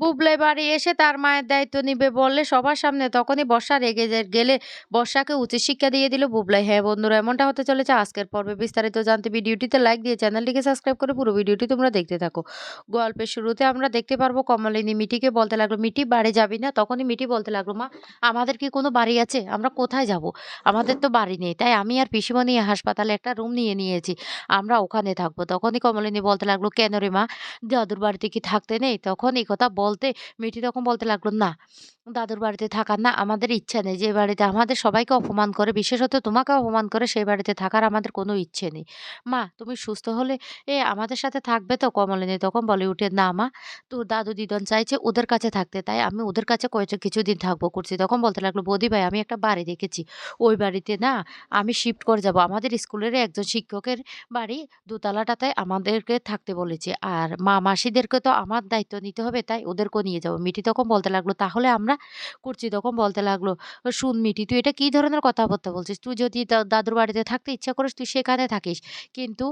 বুবলাই বাড়ি এসে তার মায়ের দায়িত্ব নিবে বললে সবার সামনে তখনই বর্ষা রেগে গেলে বর্ষাকে উচিত শিক্ষা দিয়ে দিল বুবলাই। হ্যাঁ বন্ধুরা, এমনটা হতে চলেছে আজকের পর্বে। বিস্তারিত জানতে ভিডিওটিতে লাইক দিয়ে চ্যানেলটিকে সাবস্ক্রাইব করে পুরো ভিডিওটি তোমরা দেখতে থাকো। গল্পের শুরুতে আমরা দেখতে পারব কমলিনী মিটিকে বলতে লাগল মিটি বাড়ি যাবি না? তখনই মিটি বলতে লাগল, মা, আমাদের কি কোনো বাড়ি আছে? আমরা কোথায় যাব? আমাদের তো বাড়ি নেই। তাই আমি আর পিসিমণি হাসপাতালে একটা রুম নিয়ে নিয়েছি। আমরা ওখানে থাকব। তখনই কমলিনী বলতে লাগল, কেন রে মা? দাদুর বাড়িতে কি থাকতে নেই? তখন এই কথা বলতে মিটি তখন বলতে লাগল, না, দাদুর বাড়িতে থাকার না, আমাদের ইচ্ছা নেই। যে বাড়িতে আমাদের সবাইকে অপমান করে, বিশেষত তোমাকে অপমান করে, সেই বাড়িতে থাকার আমাদের কোনো ইচ্ছে নেই। মা, তুমি সুস্থ হলে, এ আমাদের সাথে থাকবে তো? কমলিনী তখন বলে উঠে, না মা তোর দাদু দিদন চাইছে ওদের কাছে থাকতে, তাই আমি ওদের কাছে কয়েক কিছুদিন থাকব, করছি। তখন বলতে লাগল, বৌদি ভাই, আমি একটা বাড়ি দেখেছি। ওই বাড়িতে না, আমি শিফট করে যাব। আমাদের স্কুলের একজন শিক্ষকের বাড়ি দোতলাটাতে আমাদেরকে থাকতে বলেছে। আর মা মাসিদেরকে তো আমার দায়িত্ব নিতে হবে, তাই ওদেরকেও নিয়ে যাব। মিটি তখন বলতে লাগল, তাহলে আমরা করছি। তখন বলতে লাগল, শুন মিটি তুই এটা কি ধরনের কথাবার্তা বলছিস? তুই যদি দাদুর বাড়িতে থাকতে ইচ্ছা করিস, তুই সেখানে থাকিস। কিন্তু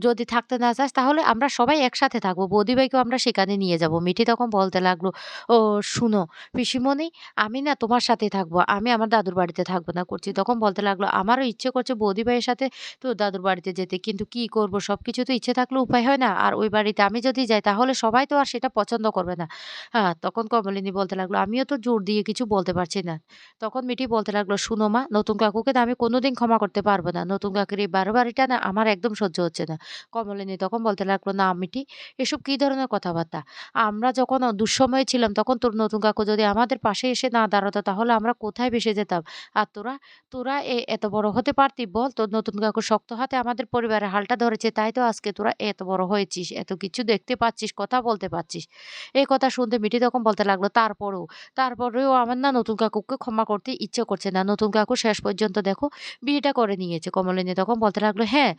যদি থাকতে না চাস, তাহলে আমরা সবাই একসাথে থাকব। বৌদিভাইকেও আমরা সেখানে নিয়ে যাব। মিটি তখন বলতে লাগল, ও, শুনো পিসিমণি, আমি না তোমার সাথে থাকব। আমি আমার দাদুর বাড়িতে থাকব না করছি। তখন বলতে লাগল, আমারও ইচ্ছে করছে বৌদিভাইয়ের সাথে তো দাদুর বাড়িতে যেতে। কিন্তু কি করব? সবকিছু তো ইচ্ছে থাকলে উপায় হয় না। আর ওই বাড়িতে আমি যদি যাই, তাহলে সবাই তো আর সেটা পছন্দ করবে না। হ্যাঁ তখন কমলিনী বলতে লাগল, আমিও তো জোর দিয়ে কিছু বলতে পারছি না। তখন মিটি বলতে লাগল, শুনো মা, নতুন কাকুকে তো আমি কোনোদিন ক্ষমা করতে পারব না। নতুন কাকুর এই বারোবারিটা না আমার একদম সহ্য হচ্ছে না। কমলিনী তখন বলতে লাগল, না মিটি এসব কি ধরনের কথাবার্তা? আমরা যখন দুঃসময়ে ছিলাম, তখন তোর নতুন কাকু যদি আমাদের পাশে এসে না দাঁড়াতো, তাহলে আমরা কোথায় ভেসে যেতাম? আর তোরা তোরা এ, এত বড় হতে পারতি বল? তোর নতুন কাকু শক্ত হাতে আমাদের পরিবারের হালটা ধরেছে, তাই তো আজকে তোরা এত বড় হয়েছিস, এত কিছু দেখতে পাচ্ছিস, কথা বলতে পারছিস। এই কথা শুনতে মিটি তখন বলতে লাগল, তারপরেও তারপরেও আমার না নতুন কাকুকে ক্ষমা করতে ইচ্ছে করছে না। নতুন কাকু শেষ পর্যন্ত দেখো বিয়েটা করে নিয়েছে। কমলিনী তখন বলতে লাগল হ্যাঁ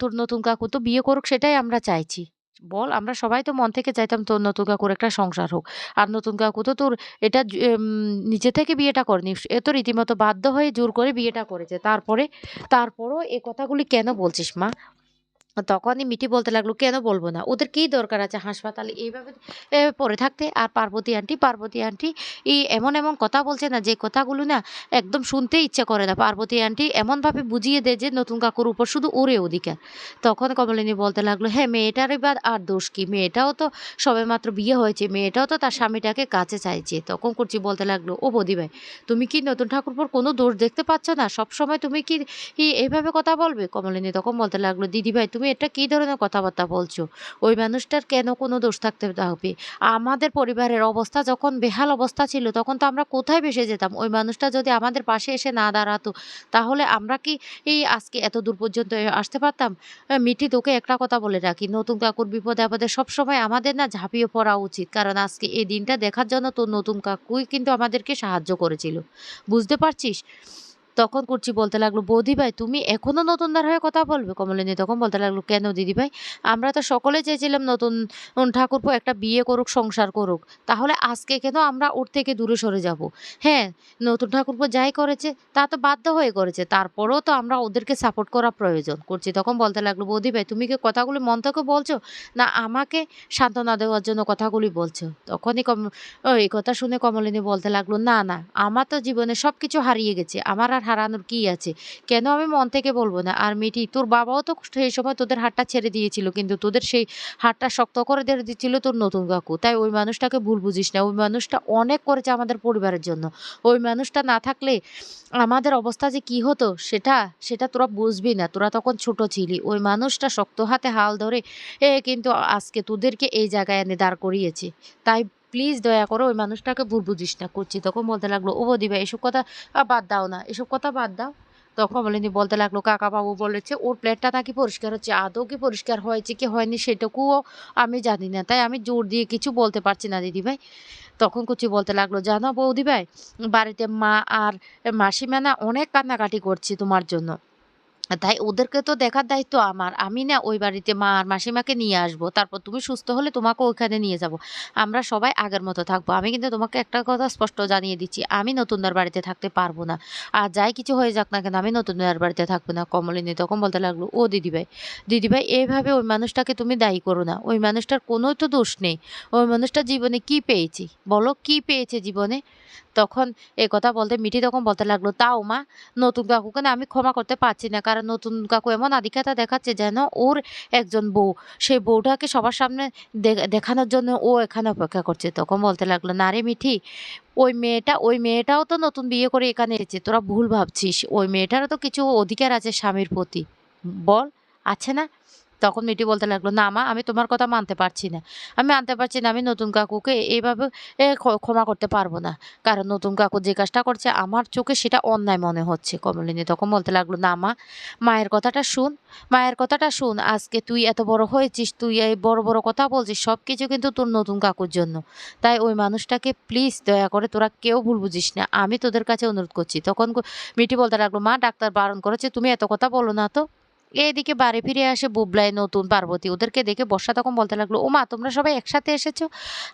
তোর নতুন কাকু তো বিয়ে করুক সেটাই আমরা চাইছি। বল, আমরা সবাই তো মন থেকে চাইতাম তোর নতুন কাকুর একটা সংসার হোক। আর নতুন কাকু তো তোর এটা নিজে থেকে বিয়েটা করেনি এ তো রীতিমতো বাধ্য হয়ে জোর করে বিয়েটা করেছে। তারপরে, তারপরও এ কথাগুলি কেন বলছিস মা? তখনই মিঠি বলতে লাগল, কেন বলব না? ওদের কি দরকার আছে হাসপাতালে? এইভাবে পড়ে থাকতে। আর পার্বতী আন্টি পার্বতী আন্টি এই এমন এমন কথা বলছে না, যে কথাগুলো না একদম শুনতে ইচ্ছে করে না। পার্বতী আন্টি এমনভাবে বুঝিয়ে দেয় যে নতুন কাকুর উপর শুধু ওরে অধিকার। তখন কমলিনী বলতে লাগল হ্যাঁ মেয়েটার এবার আর দোষ কি? মেয়েটাও তো সবে মাত্র বিয়ে হয়েছে, মেয়েটাও তো তার স্বামীটাকে কাছে চাইছে। তখন করছি বলতে লাগল, ও বদি ভাই, তুমি কি নতুন ঠাকুর ঠাকুরপুর কোনো দোষ দেখতে পাচ্ছ না? সব সময় তুমি কি এইভাবে কথা বলবে? কমলিনী তখন বলতে লাগল, দিদি ভাই, তুমি এটা কি ধরনের কথাবার্তা বলছো? ওই মানুষটার কেন কোনো দোষ থাকতে হবে? আমাদের পরিবারের অবস্থা যখন বেহাল অবস্থা ছিল, তখন তো আমরা কোথায় ভেসে যেতাম? ওই মানুষটা যদি আমাদের পাশে এসে না দাঁড়াতো, তাহলে আমরা কি এই আজকে এত দূর পর্যন্ত আসতে পারতাম? মিঠি তোকে একটা কথা বলে রাখি, নতুন কাকুর বিপদে আপদে সবসময় আমাদের না ঝাঁপিয়ে পড়া উচিত। কারণ আজকে এই দিনটা দেখার জন্য তোর নতুন কাকুই কিন্তু আমাদেরকে সাহায্য করেছিল। বুঝতে পারছিস? তখন কুর্চি বলতে লাগল, বৌদি ভাই, তুমি এখনও নতুনদার হয়ে কথা বলবে? কমলিনী তখন বলতে লাগল, কেন দিদি ভাই? আমরা তো সকলে চেয়েছিলাম নতুন ঠাকুরপো একটা বিয়ে করুক, সংসার করুক। তাহলে আজকে কেন আমরা ওর থেকে দূরে সরে যাব? হ্যাঁ নতুন ঠাকুরপো যাই করেছে, তা তো বাধ্য হয়ে করেছে। তারপরেও তো আমরা ওদেরকে সাপোর্ট করা প্রয়োজন। করছি তখন বলতে লাগল, বৌদি ভাই, তুমি কি কথাগুলি মন থেকে বলছো? না, আমাকে সান্ত্বনা দেওয়ার জন্য কথাগুলি বলছো? তখনই কম এই কথা শুনে কমলিনী বলতে লাগল, না না, আমার তো জীবনে সব কিছু হারিয়ে গেছে। আমার হারানোর কি আছে? কেন আমি মন থেকে বলব না? আর মিটি তোর বাবাও তো সেই সময় তোদের হাতটা ছেড়ে দিয়েছিল, কিন্তু তোদের সেই হাতটা শক্ত করে দিয়ে দিচ্ছিল তোর নতুন কাকু। তাই ওই মানুষটাকে ভুল বুঝিস না। ওই মানুষটা অনেক করেছে আমাদের পরিবারের জন্য। ওই মানুষটা না থাকলে আমাদের অবস্থা যে কি হতো, সেটা সেটা তোরা বুঝবি না। তোরা তখন ছোট ছিলি। ওই মানুষটা শক্ত হাতে হাল ধরে, এ, কিন্তু আজকে তোদেরকে এই জায়গায় এনে দাঁড় করিয়েছে। তাই প্লিজ দয়া করে, ওই মানুষটাকে ভুল বুঝিস না, করছি তখন বলতে লাগল, ও বৌদি ভাই, এসব কথা বাদ দাও না, এসব কথা বাদ দাও। তখন বলেনি, বলতে লাগল কাকা বাবু বলেছে, ওর প্লেটটা নাকি পরিষ্কার হচ্ছে, আদৌ কি পরিষ্কার হয়েছে কি হয়নি সেটুকুও আমি জানি না, তাই আমি জোর দিয়ে কিছু বলতে পারছি না, দিদি ভাই। তখন কুচি বলতে লাগল, জানো বৌদি ভাই, বাড়িতে মা আর মাসিমা না অনেক কান্নাকাটি করছে তোমার জন্য। তাই ওদেরকে তো দেখার দায়িত্ব আমার। আমি না ওই বাড়িতে মা আর মাসিমাকে নিয়ে আসব। তারপর তুমি সুস্থ হলে তোমাকে ওইখানে নিয়ে যাব। আমরা সবাই আগের মতো থাকব। আমি কিন্তু তোমাকে একটা কথা স্পষ্ট জানিয়ে দিচ্ছি। আমি নতুনদের বাড়িতে থাকতে পারব না। আর যাই কিছু হয়ে যাক না কেন আমি নতুনদের বাড়িতে থাকব না। কমলিনী তখন বলতে লাগল, "ও দিদিভাই, দিদিভাই এভাবে ওই মানুষটাকে তুমি দায়ী করো না। ওই মানুষটার কোনো তো দোষ নেই। ওই মানুষটা জীবনে কি পেয়েছে? বলো কি পেয়েছে জীবনে?" তখন এ কথা বলতে মিঠি তখন বলতে লাগল, "তাও মা নতুন কাকুকে না আমি ক্ষমা করতে পারছি না। কারণ নতুন কাকু এমন আধিক্যতা দেখাচ্ছে যেন ওর একজন বউ। সেই বউটাকে সবার সামনে দেখানোর জন্য ও এখানে অপেক্ষা করছে। তখন বলতে লাগল, "না রে মিঠি, ওই মেয়েটা ওই মেয়েটাও তো নতুন বিয়ে করে এখানে এসেছে। তোরা ভুল ভাবছিস। ওই মেয়েটারও তো কিছু অধিকার আছে স্বামীর প্রতি। বল, আছে না?" তখন মিটি বলতে লাগল, "না মা, আমি তোমার কথা মানতে পারছি না। আমি মানতে পারছি না আমি নতুন কাকুকে এভাবে এ ক্ষমা করতে পারব না। কারণ নতুন কাকু যে কাজটা করছে আমার চোখে সেটা অন্যায় মনে হচ্ছে।" কমলিনী তখন বলতে লাগল, "না মা, মায়ের কথাটা শুন, মায়ের কথাটা শুন। আজকে তুই এত বড় হয়েছিস, তুই এই বড়, বড় কথা বলছিস সব কিছু কিন্তু তোর নতুন কাকুর জন্য। তাই ওই মানুষটাকে প্লিজ দয়া করে তোরা কেউ ভুল বুঝিস না। আমি তোদের কাছে অনুরোধ করছি।" তখন মিটি বলতে লাগল, "মা, ডাক্তার বারণ করেছে, তুমি এত কথা বলো না তো।" এদিকে বাড়ি ফিরে আসে বুবলাই, নতুন পার্বতী। ওদেরকে দেখে বর্ষা তখন বলতে লাগল, ও মা তোমরা সবাই একসাথে এসেছ?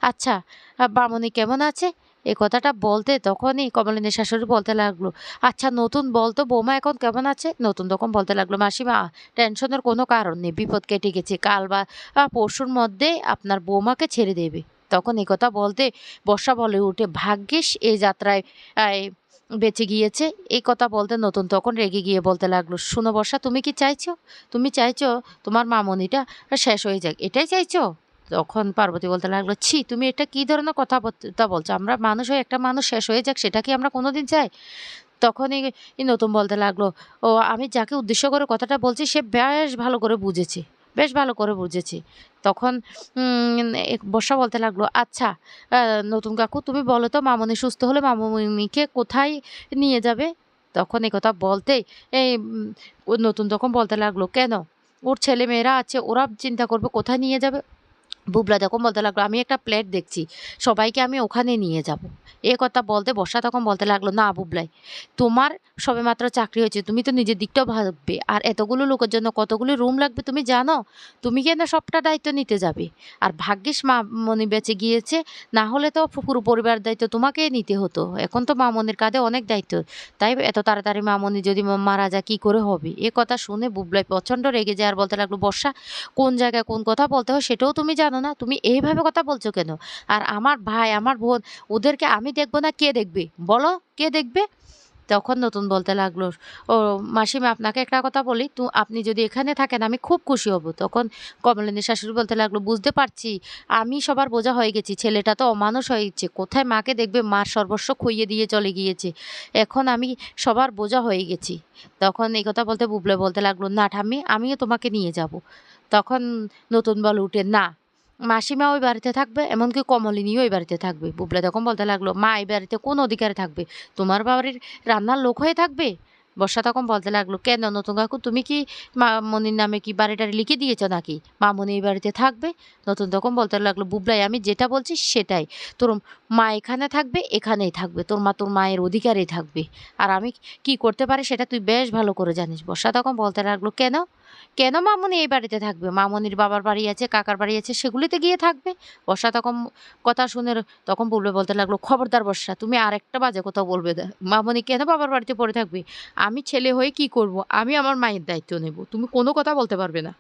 আচ্ছা, আ মামুনি কেমন আছে?" এ কথাটা বলতে তখনই কমলিনীর শাশুড়ি বলতে লাগল, "আচ্ছা নতুন বল তো বৌমা এখন কেমন আছে?" নতুন তখন বলতে লাগল, "মাসিমা, টেনশনের কোনো কারণ নেই। বিপদ কেটে গেছে। কাল বা পরশুর মধ্যে আপনার বৌমাকে ছেড়ে দেবে।" তখন এ কথা বলতে বর্ষা বলে উঠে "ভাগ্যিস এই যাত্রায় বেঁচে গিয়েছে।" এই কথা বলতে নতুন তখন রেগে গিয়ে বলতে লাগল, শুনো বর্ষা, তুমি কি চাইছো? তুমি চাইছো তোমার মামনিটা শেষ হয়ে যাক। এটাই চাইছো?" তখন পার্বতী বলতে লাগল, "ছি! তুমি এটা কি ধরনের কথাবার্তা বলছো? আমরা মানুষ হয়ে একটা মানুষ শেষ হয়ে যাক সেটা কি আমরা কোনোদিন চাই?" তখনই নতুন বলতে লাগল, "ও আমি যাকে উদ্দেশ্য করে কথাটা বলছি সে বেশ ভালো করে বুঝেছে, বেশ ভালো করে বুঝেছি তখন বর্ষা বলতে লাগল, "আচ্ছা নতুন কাকু তুমি বলো তো মামনি সুস্থ হলে মামনিকে কোথায় নিয়ে যাবে?" তখন এ কথা বলতেই এই নতুন তখন বলতে লাগল, "কেন? ওর ছেলে মেয়েরা আছে, ওরা চিন্তা করবে কোথায় নিয়ে যাবে?" বুবলা তখন বলতে লাগল, "আমি একটা প্লেট দেখছি। সবাইকে আমি ওখানে নিয়ে যাব।" এ কথা বলতে বর্ষা তখন বলতে লাগল, "না বুবলাই, তোমার সবেমাত্র চাকরি হয়েছে। তুমি তো নিজের দিকটাও ভাববে। আর এতগুলো লোকের জন্য কতগুলো রুম লাগবে তুমি জানো? তুমি কেন সবটা দায়িত্ব নিতে যাবে? আর ভাগ্যিস মামনি বেঁচে গিয়েছে। না হলে তো পুরো পরিবার দায়িত্ব তোমাকেই নিতে হতো। এখন তো মামনির কাঁধে অনেক দায়িত্ব। তাই এত তাড়াতাড়ি মামনি যদি মারা যায় কী করে হবে?" এ কথা শুনে বুবলাই প্রচণ্ড রেগে যায় আর বলতে লাগল, "বর্ষা, কোন জায়গায় কোন কথা বলতে হয় সেটাও তুমি জানো না? তুমি এইভাবে কথা বলছো কেন? আর আমার ভাই, আমার বোন ওদেরকে আমি দেখব না কে দেখবে? বলো, কে দেখবে?" তখন নতুন বলতে লাগল, "ও মাসিমা আপনাকে একটা কথা বলি, তু আপনি যদি এখানে থাকেন আমি খুব খুশি হব।" তখন কমলিনীর শাশুড়ি বলতে লাগল, "বুঝতে পারছি, আমি সবার বোঝা হয়ে গেছি। ছেলেটা তো অমানুষ হয়েছে। কোথায় মাকে দেখবে? মার সর্বস্ব খুইয়ে দিয়ে চলে গিয়েছে। এখন আমি সবার বোঝা হয়ে গেছি।" তখন এই কথা বলতে বুবলাই বলতে লাগল, "না ঠাম্মি, আমিও তোমাকে নিয়ে যাব।" তখন নতুন বল উঠে, "না, মাসিমা ওই বাড়িতে থাকবে, এমনকি কমলিনীও ওই বাড়িতে থাকবে।" বুবলা তখন বলতে লাগল, "মা এই বাড়িতে কোন অধিকারে থাকবে? তোমার বাড়ির রান্নার লোক হয়ে থাকবে?" বর্ষা তখন বলতে লাগল, "কেন নতুন কাকু তুমি কি মামনির নামে কি বাড়ি-টাড়ি লিখে দিয়েছ নাকি? মামনি এই বাড়িতে থাকবে?" নতুন তখন বলতে লাগল, "বুবলাই আমি যেটা বলছি সেটাই। তোর মা এখানে থাকবে, এখানেই থাকবে। তোর মা তোর মায়ের অধিকারেই থাকবে। আর আমি কি করতে পারি সেটা তুই বেশ ভালো করে জানিস।" বর্ষা তখন বলতে লাগল, "কেন? কেন মামনি এই বাড়িতে থাকবে? মামনির বাবার বাড়ি আছে, কাকার বাড়ি আছে সেগুলিতে গিয়ে থাকবে।" বর্ষা তখন কথা শুনে তখন বলবে বলতে লাগল, "খবরদার বর্ষা, তুমি আর একটা বাজে কথা বলবে মামুনি কেন বাবার বাড়িতে পড়ে থাকবে? আমি ছেলে হয়ে কি করব? আমি আমার মায়ের দায়িত্ব নেব। তুমি কোনো কথা বলতে পারবে না।"